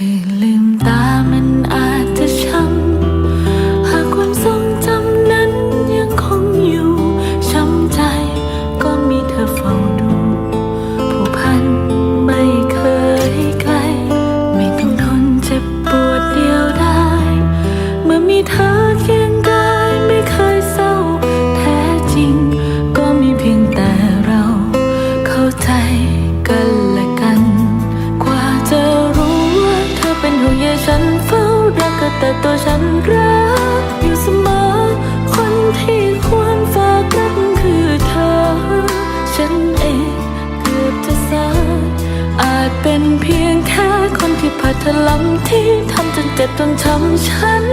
ตื่นลืมตามันอา แค่ฉันเฝ้ารักก็แต่ตัวฉันรักอยู่เสมอ คนที่ควรฝากรักคือเธอ ฉันเองเกือบจะสายอาจเป็นเพียงแค่คนที่พาเธอลำที่ทำจนเจ็บจนช้ำฉัน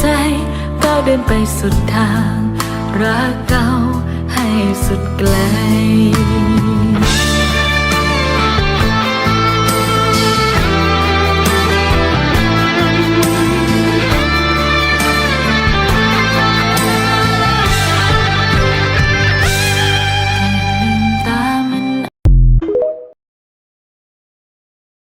ใจก้าวเดินไปสุดทาง รักเก่าให้สุดไกล